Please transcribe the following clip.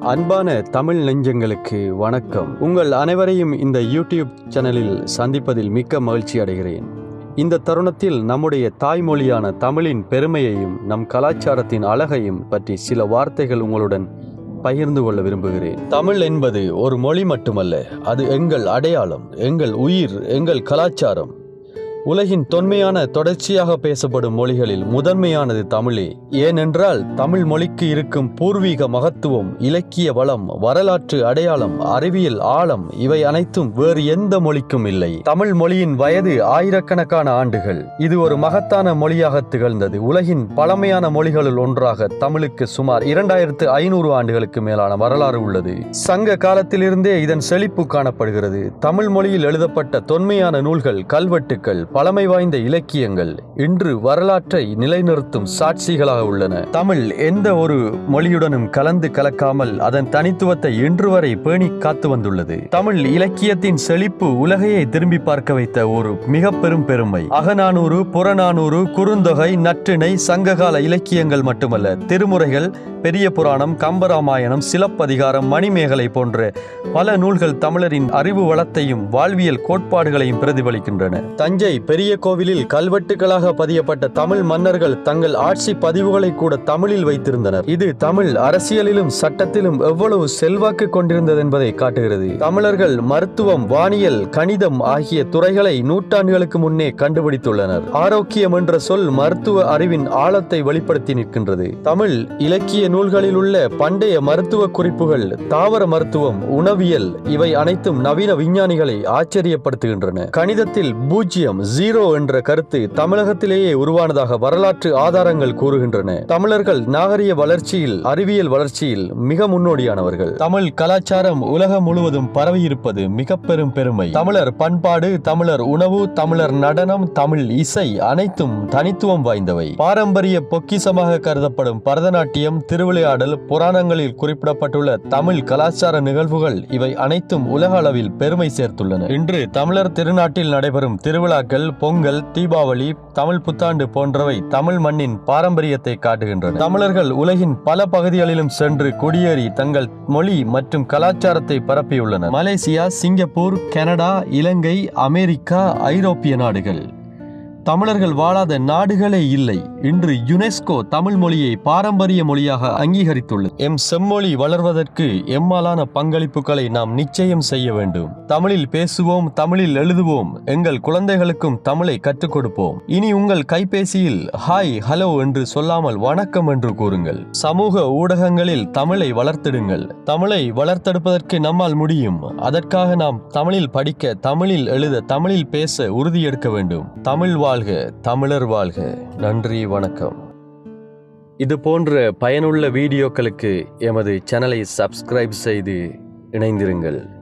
அன்பான தமிழ் நெஞ்சங்களுக்கு வணக்கம். உங்கள் அனைவரையும் இந்த யூடியூப் சேனலில் சந்திப்பதில் மிக்க மகிழ்ச்சி அடைகிறேன். இந்த தருணத்தில் நம்முடைய தாய்மொழியான தமிழின் பெருமையையும் நம் கலாச்சாரத்தின் அழகையும் பற்றி சில வார்த்தைகள் உங்களுடன் பகிர்ந்து கொள்ள விரும்புகிறேன். தமிழ் என்பது ஒரு மொழி மட்டுமல்ல அது எங்கள் அடையாளம் எங்கள் உயிர் எங்கள் கலாச்சாரம். உலகின் தொன்மையான தொடர்ச்சியாக பேசப்படும் மொழிகளில் முதன்மையானது தமிழே. ஏனென்றால் தமிழ் மொழிக்கு இருக்கும் பூர்வீக மகத்துவம் இலக்கிய வளம் வரலாற்று அடையாளம் அறிவியல் ஆழம் இவை அனைத்தும் வேறு எந்த மொழிக்கும் இல்லை. தமிழ் மொழியின் வயது ஆயிரக்கணக்கான ஆண்டுகள். இது ஒரு மகத்தான மொழியாக திகழ்ந்தது. உலகின் பழமையான மொழிகளுள் ஒன்றாக தமிழுக்கு சுமார் இரண்டாயிரத்து ஐநூறு ஆண்டுகளுக்கு மேலான வரலாறு உள்ளது. சங்க காலத்திலிருந்தே இதன் செழிப்பு காணப்படுகிறது. தமிழ் மொழியில் எழுதப்பட்ட தொன்மையான நூல்கள் கல்வெட்டுக்கள் பழமை வாய்ந்த இலக்கியங்கள் இன்று வரலாற்றை நிலைநிறுத்தும் சாட்சிகளாக உள்ளன. தமிழ் எந்த ஒரு மொழியுடனும் கலந்து கலக்காமல் அதன் தனித்துவத்தை இன்று வரை பேணி காத்து வந்துள்ளது. தமிழ் இலக்கியத்தின் செழிப்பு உலகையை திரும்பி பார்க்க வைத்த ஒரு மிக பெரும் பெருமை. அகநானூறு புறநானூறு குறுந்தொகை நற்றிணை சங்ககால இலக்கியங்கள் மட்டுமல்ல திருமுறைகள் பெரிய புராணம் கம்பராமாயணம் சிலப்பதிகாரம் மணிமேகலை போன்ற பல நூல்கள் தமிழரின் அறிவு வளத்தையும் வாழ்வியல் கோட்பாடுகளையும் பிரதிபலிக்கின்றன. தஞ்சை பெரிய கோவிலில் கல்வெட்டுகளாக பதியப்பட்ட தமிழ் மன்னர்கள் தங்கள் ஆட்சி பதிவுகளை கூட தமிழில் வைத்திருந்தனர். இது தமிழ் அரசியலிலும் சட்டத்திலும் எவ்வளவு செல்வாக்கு கொண்டிருந்தது என்பதை காட்டுகிறது. தமிழர்கள் மருத்துவம் வானியல் கணிதம் ஆகிய துறைகளை நூற்றாண்டுகளுக்கு முன்னே கண்டுபிடித்துள்ளனர். ஆரோக்கியம் என்ற சொல் மருத்துவ அறிவின் ஆழத்தை வெளிப்படுத்தி நிற்கின்றது. தமிழ் இலக்கிய நூல்களில் உள்ள பண்டைய மருத்துவ குறிப்புகள் தாவர மருத்துவம் உணவியல் இவை அனைத்தும் நவீன விஞ்ஞானிகளை ஆச்சரியப்படுத்துகின்றன. கணிதத்தில் பூஜ்ஜியம் ஜீரோ என்ற கருத்து தமிழகத்திலேயே உருவானதாக வரலாற்று ஆதாரங்கள் கூறுகின்றன. தமிழர்கள் நாகரிக வளர்ச்சியில் அறிவியல் வளர்ச்சியில் மிக முன்னோடியானவர்கள். தமிழ் கலாச்சாரம் உலகம் முழுவதும் பரவியிருப்பது மிக பெரும் பெருமை. தமிழர் பண்பாடு தமிழர் உணவு தமிழர் நடனம் தமிழ் இசை அனைத்தும் தனித்துவம் வாய்ந்தவை. பாரம்பரிய பொக்கிசமாக கருதப்படும் பரதநாட்டியம் திருவிளையாடல் புராணங்களில் குறிப்பிடப்பட்டுள்ள தமிழ் கலாச்சார நிகழ்வுகள் இவை அனைத்தும் உலக அளவில் பெருமை சேர்த்துள்ளன. இன்று தமிழர் திருநாட்டில் நடைபெறும் திருவிழாக்கள் பொங்கல் தீபாவளி தமிழ் புத்தாண்டு போன்றவை தமிழ் மண்ணின் பாரம்பரியத்தை காட்டுகின்றன. தமிழர்கள் உலகின் பல பகுதிகளிலும் சென்று குடியேறி தங்கள் மொழி மற்றும் கலாச்சாரத்தை பரப்பியுள்ளனர். Malaysia Singapore Canada Ilangai America ஐரோப்பிய நாடுகள். தமிழர்கள் வாழாத நாடுகளே இல்லை. இன்று யுனெஸ்கோ தமிழ் மொழியை பாரம்பரிய மொழியாக அங்கீகரித்துள்ளது. எம் செம்மொழி வளர்வதற்கு எம்மாலான பங்களிப்புகளை நாம் நிச்சயம் செய்ய வேண்டும். தமிழில் பேசுவோம் தமிழில் எழுதுவோம் எங்கள் குழந்தைகளுக்கும் தமிழை கற்றுக் கொடுப்போம். இனி உங்கள் கைபேசியில் ஹாய் ஹலோ என்று சொல்லாமல் வணக்கம் என்று கூறுங்கள். சமூக ஊடகங்களில் தமிழை வளர்த்திடுங்கள். தமிழை வளர்த்தெடுப்பதற்கு நம்மால் முடியும். அதற்காக நாம் தமிழில் படிக்க தமிழில் எழுத தமிழில் பேச உறுதியெடுக்க வேண்டும். தமிழ் வாழ் வாழ்க தமிழர் வாழ்க. நன்றி வணக்கம். இது போன்ற பயனுள்ள வீடியோக்களுக்கு எமது சேனலை சப்ஸ்கிரைப் செய்து இணைந்திருங்கள்.